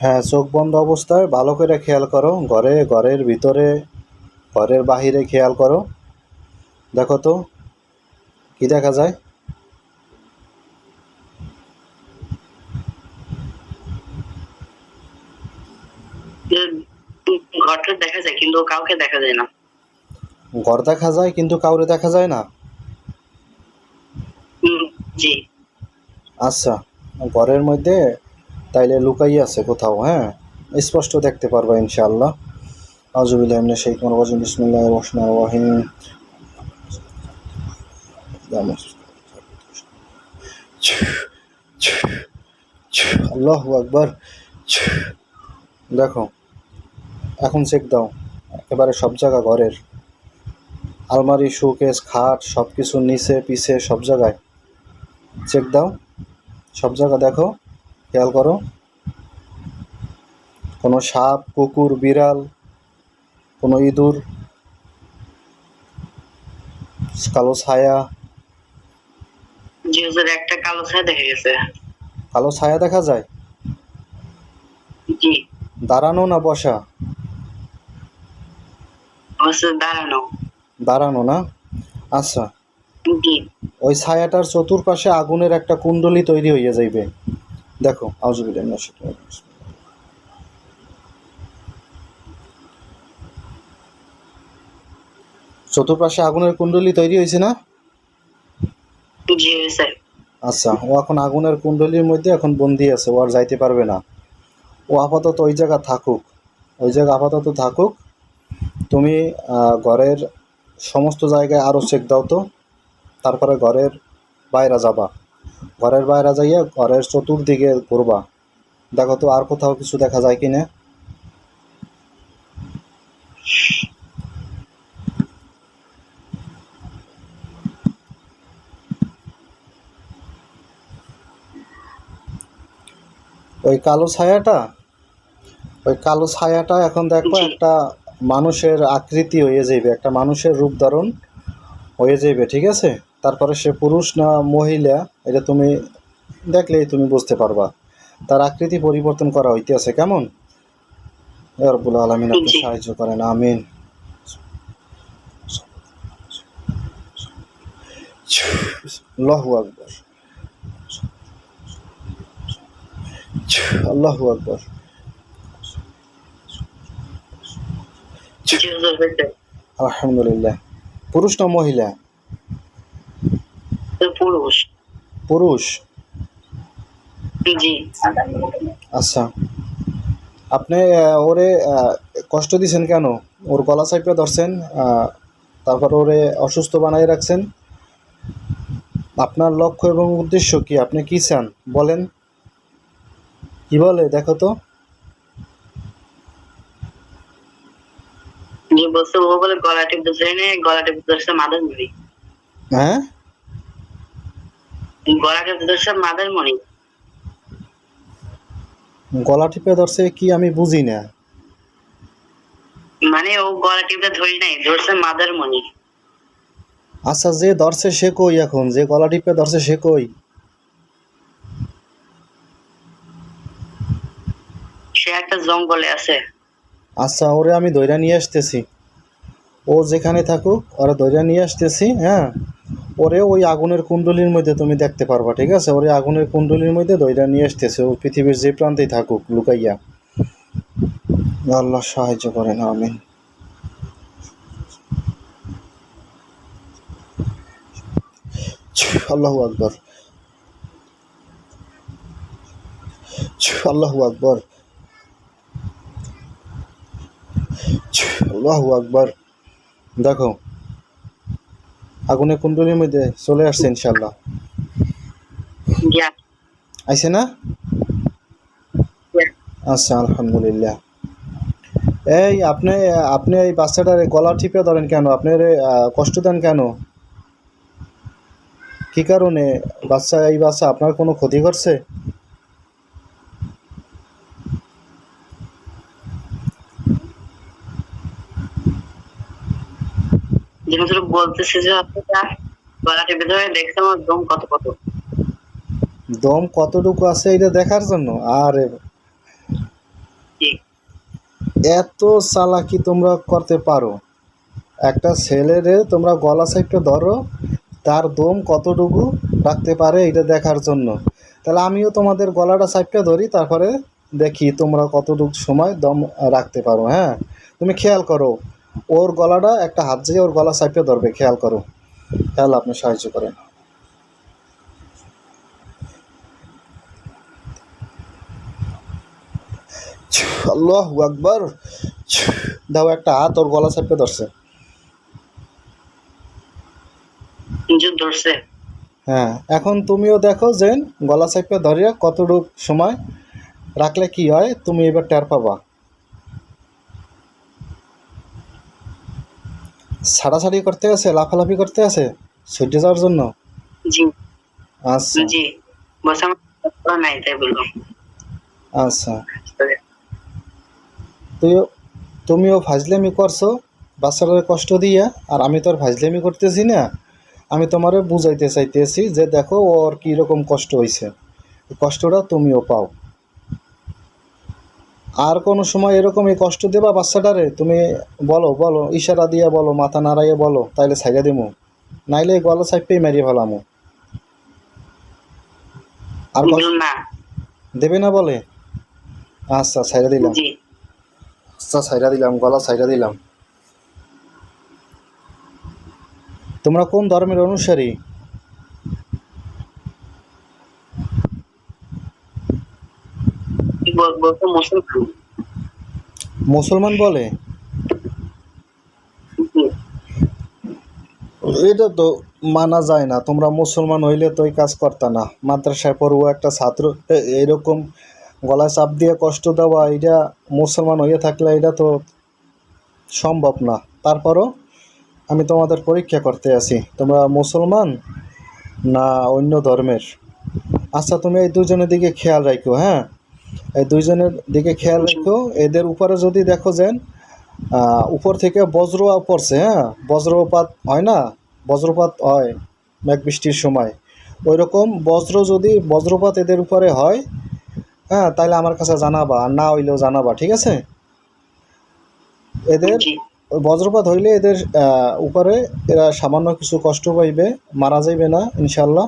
হ্যাঁ চোখ বন্ধ অবস্থায় ভালো করে খেয়াল করো। ঘরে ঘরের ভিতরে ঘরের বাহিরে খেয়াল করো। দেখো তো কি দেখা যায়? ঘরটা দেখা যায় কিন্তু কাউকে দেখা যায় না। ঘর দেখা যায় কিন্তু কাউরে দেখা যায় না? জি। আচ্ছা ঘরের মধ্যে তাইলে লুকাই আছে কোথাও হ্যাঁ? স্পষ্ট দেখতে পারবা ইনশাআল্লাহ। আউযুবিল্লাহি মিনাশ শাইতানির রাজিম। বিসমিল্লাহির রহমানির রহিম। আল্লাহু আকবার। দেখো, এখন চেক দাও। একেবারে সব জায়গা ঘরের। আলমারি, শোকেস, খাট সব কিছু নিচে, পিছে, সব জায়গায়। চেক দাও। সব জায়গা দেখো। খেয়াল করো। কোনো সাপ কুকুর বিড়াল কোনো ইঁদুর কালো ছায়া। হুজুর একটা কালো ছায়া দেখা গেছে। কালো ছায়া দেখা যায়? জি। দাঁড়ানো না বসা? দাঁড়ানো। দাঁড়ানো না? আচ্ছা। ওই ছায়াটার চতুর্পাশে আগুনের একটা কুণ্ডলী তৈরি হইয়া যাইবে। দেখো মিনাশ শাইতানির চতুর্পাশে আগুনের কুণ্ডলী তৈরি হয়েছে না? আচ্ছা ও এখন আগুনের কুণ্ডলীর মধ্যে এখন বন্দি আছে ও আর যাইতে পারবে না। ও আপাতত ওই জায়গা থাকুক ওই জায়গা আপাতত থাকুক। তুমি ঘরের সমস্ত জায়গায় আরও চেক দাও তো তারপরে ঘরের বাইরে যাবা। ঘরের বাইরে যাইয়া ঘরের চতুর্দিকে ঘুরবা। দেখো তো আর কোথাও কিছু দেখা যায় কি না ওই কালো ছায়াটা? ওই কালো ছায়াটা এখন দেখো একটা মানুষের আকৃতি হয়ে যাইবে একটা মানুষের রূপ ধারণ হয়ে যাইবে ঠিক আছে? তারপরে সে পুরুষ না মহিলা এটা তুমি দেখলেই তুমি বুঝতে পারবা। তার আকৃতি পরিবর্তন করা হইতে আছে কেমন রব্বুল আলমিন আপনি। সাহায্য করেন আমিন। আল্লাহু আকবর। আল্লাহু আকবর। আলহামদুলিল্লাহ। পুরুষ না মহিলা? পুরুষ। পুরুষ? জি আচ্ছা। আপনি ওরে কষ্ট দিছেন কেন? ওর গলা ধরছেন তারপর ওরে অসুস্থ বানাই রাখছেন। আপনার লক্ষ্য এবং উদ্দেশ্য কি? আপনি কি চান? বলেন। কি বলে? দেখো তো। জি বলছে ও বলে গলা টিপ ধরছে গলা টিপ ধরছে মণি হ্যাঁ? গলা টিপ ধরছে মাদার মণি। গলা টিপে ধরছে কি আমি বুঝি না। মানে ও গলা টিপটা ধরি নাই ধরছে মাদার মণি। আচ্ছা যে ধরছে সে কই এখন? যে গলা টিপে ধরছে সে কই? সে একটা জঙ্গলে আছে। আচ্ছা ওরে আমি দইরা নিয়ে আসতেছি। ও যেখানে থাকুক ওরা দইরা নিয়ে আসতেছি হ্যাঁ? ওরে ওই আগুনের কুণ্ডলীর মধ্যে তুমি দেখতে পারবা, ঠিক আছে? ওরে আগুনের কুণ্ডলীর মধ্যে দইরা নিয়ে আসতেছে, ও পৃথিবীর যে প্রান্তেই থাকুক, লুকাইয়া। আল্লাহ সাহায্য করেন, আমিন। আল্লাহু আকবর। আল্লাহু আকবর। আল্লাহু আকবর। দেখো আগুনের কুণ্ডলীর মধ্যে চলে আসছে ইনশাল্লাহ জি আইছে না? আচ্ছা আলহামদুলিল্লাহ। এই আপনি আপনি এই বাচ্চাটার গলা টিপে ধরেন কেন? আপনি এরে, আহ, কষ্ট দেন কেন? কি কারণে বাচ্চা এই বাচ্চা আপনার কোনো ক্ষতি করছে? বলতেছে যে আমার দম কত কত। দম কতটুকু আছে এটা দেখার জন্য? আরে এত চালাকি তোমরা করতে পারো। একটা ছেলেরে তোমরা গলা সাইপে ধরো তার দম কতটুকু রাখতে পারে এটা দেখার জন্য। তাহলে আমিও তোমাদের গলাটা সাইপে ধরি তারপরে দেখি তোমরা কতটুকু সময় দম রাখতে পারো হ্যাঁ? তুমি খেয়াল করো ওর গলাটা একটা হাত দিয়ে ওর গলা সাইপে ধরবে খেয়াল করো। খেয়াল আপনি সাহায্য করেন। আল্লাহ আকবার। দাও একটা হাত ওর গলা সাইপে ধরছে। ধরছে। হ্যাঁ এখন তুমিও দেখো যে গলা চাপে ধরিয়া কতটুক সময় রাখলে কি হয় তুমি এবার টের পাবা। ছাড়াছাড়ি করতে আছে লাফালাফি করতে আছে ছুটে যাওয়ার জন্য? জি। আচ্ছা। জি। বসে নাই তাই বললাম। আচ্ছা। তুইও তুমিও ফাজলেমি করছ বাচ্চাটার কষ্ট দিয়া আর আমি তো আর ফাজলেমি করতেছি না। আমি তোমারে বুঝাইতে চাইতেছি যে দেখো ওর কী রকম কষ্ট হয়েছে কষ্টটা তুমিও পাও। আর কোনো সময় এরকম এই কষ্ট দেবা বাচ্চাটারে? তুমি বলো বলো ইশারা দিয়ে বলো মাথা নাড়াইয়ে বলো তাইলে ছাইড়া দিমু। নাইলে গলা চাইপেই মারিয়ে ফেলামু। আর দেবে না বলে? আচ্ছা ছাইড়া দিলাম। আচ্ছা ছাইড়া দিলাম গলা ছাইড়া দিলাম। তোমরা কোন ধর্মের অনুসারী? মুসলমান। বলে? এটা তো মানা যায় না। তোমরা মুসলমান হইলে তো এই কাজ করতা না। মাদ্রাসায় পড়ব একটা ছাত্র এরকম গলায় চাপ দিয়ে কষ্ট দেওয়া এটা মুসলমান হয়ে থাকলে এটা তো সম্ভব না। তারপরও আমি তোমাদের পরীক্ষা করতে আছি। তোমরা মুসলমান না অন্য ধর্মের? আচ্ছা তুমি এই দুজনের দিকে খেয়াল রাখো হ্যাঁ? এই দুইজনের দিকে খেয়াল রাখো। এদের উপরে যদি দেখো যেন আহ, উপর থেকে বজ্র পড়ছে হ্যাঁ? বজ্রপাত হয় না? বজ্রপাত হয় মেঘ বৃষ্টির সময়। ওই রকম বজ্র যদি বজ্রপাত এদের উপরে হয় হ্যাঁ তাহলে আমার কাছে জানাবা আর না হইলেও জানাবা ঠিক আছে? এদের বজ্রপাত হইলে এদের উপরে এরা সামান্য কিছু কষ্ট পাইবে মারা যাইবে না ইনশাল্লাহ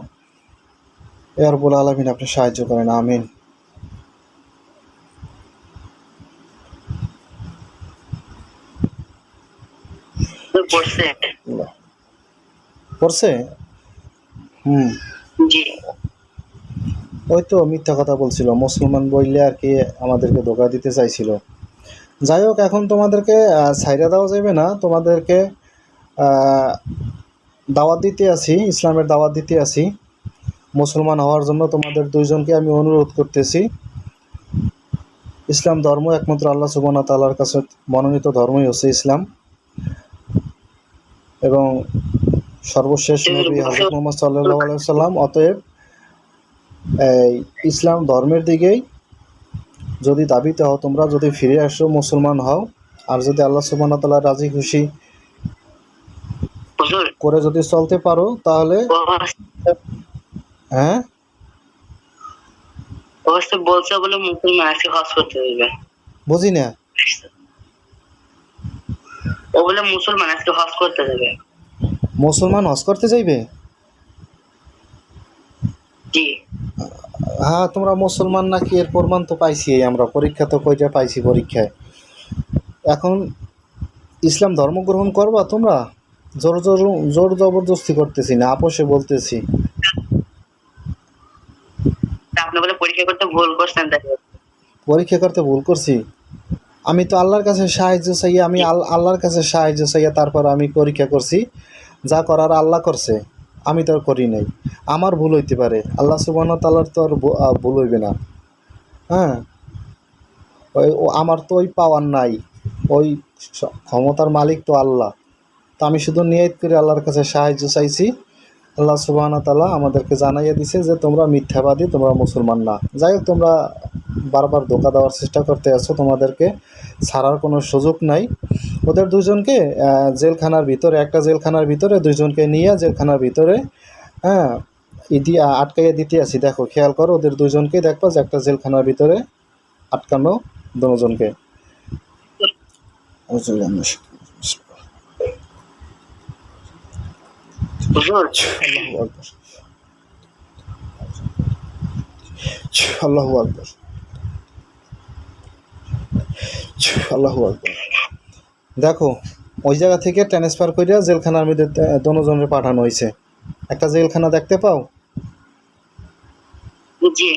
এর বলে আলমিন আপনি সাহায্য করেন আমিন। পড়ছে পড়ছে হুম। জি। ওই তো মিথ্যা কথা বলছিল। মুসলমান বললে আর কি আমাদেরকে ধোকা দিতে চাইছিল। যাই হোক এখন তোমাদেরকে ছাইরা দেওয়া যাবে না। তোমাদেরকে দাওয়াত দিতে আছি ইসলামের দাওয়াত দিতে আছি। মুসলমান হওয়ার জন্য তোমাদের দুইজনকে আমি অনুরোধ করতেছি। ইসলাম ধর্ম একমাত্র আল্লাহ সুবহানাহু ওয়া তাআলার কাছে মনোনীত ধর্মই হচ্ছে ইসলাম। এবং সর্বশেষ নবী হজরত মোহাম্মদ সাল্লাল্লাহু আলাইহি সাল্লাম অতএব এই ইসলাম ধর্মের দিকেই যদি দাবিতে হও তোমরা যদি ফিরে আসো মুসলমান হও আর যদি আল্লাহ ওয়া তাআলা রাজি খুশি করে যদি চলতে পারো তাহলে হ্যাঁ? বলছে বলে মুসলমান আজকে হজ করতে বুঝি না। ও বলে মুসলমান আজকে হজ করতে দেবে মুসলমান হজ করতে যাইবে? জি। হ্যাঁ তোমরা মুসলমান নাকি? এর প্রমাণ তো পাইছি আমরা পরীক্ষা তো কইটা পাইছি পরীক্ষায়। এখন ইসলাম ধর্ম গ্রহণ করবা তোমরা? জোর জোর জোর জবরদস্তি করতেছি না আপোষে বলতেছি। আপনি বলে পরীক্ষা করতে ভুল করছেন পরীক্ষা করতে ভুল করছি? আমি তো আল্লাহর কাছে সাহায্য চাইয়া, আমি আল- আল্লাহর কাছে সাহায্য চাইয়া তারপর আমি পরীক্ষা করছি, যা করার আল্লাহ করছে, আমি তো আর করি নাই। আমার ভুল হইতে পারে। আল্লাহ সুবাহ তাল্লার তো আর ভুল হইবে না। হ্যাঁ? ওই আমার তো ওই পাওয়ার নাই। ওই ক্ষমতার মালিক তো আল্লাহ। তো আমি শুধু নিয়ত করে আল্লাহর কাছে সাহায্য চাইছি। আল্লাহ সুবাহ তালা আমাদেরকে জানাইয়া দিছে যে তোমরা মিথ্যাবাদী, তোমরা মুসলমান না। যাই হোক, তোমরা বারবার ধোকা দেওয়ার চেষ্টা করতে আছো, তোমাদেরকে ছাড়ার কোনো সুযোগ নাই। ওদের দুজনকে জেলখানার ভিতরে, একটা জেলখানার ভিতরে, দুইজনকে নিয়ে জেলখানার ভিতরে হ্যাঁ ইদি আটকাইয়া দিতে আছি। দেখো, খেয়াল করো, ওদের দুজনকে দেখবা যে একটা জেলখানার ভিতরে আটকানো দুজনকে। আল্লাহ আকবর। আল্লাহ আকবর। দেখো ওই জায়গা থেকে ট্রান্সফার করিয়া জেলখানার মধ্যে দনজনের দনোজনের পাঠানো হয়েছে একটা জেলখানা দেখতে পাও? জি।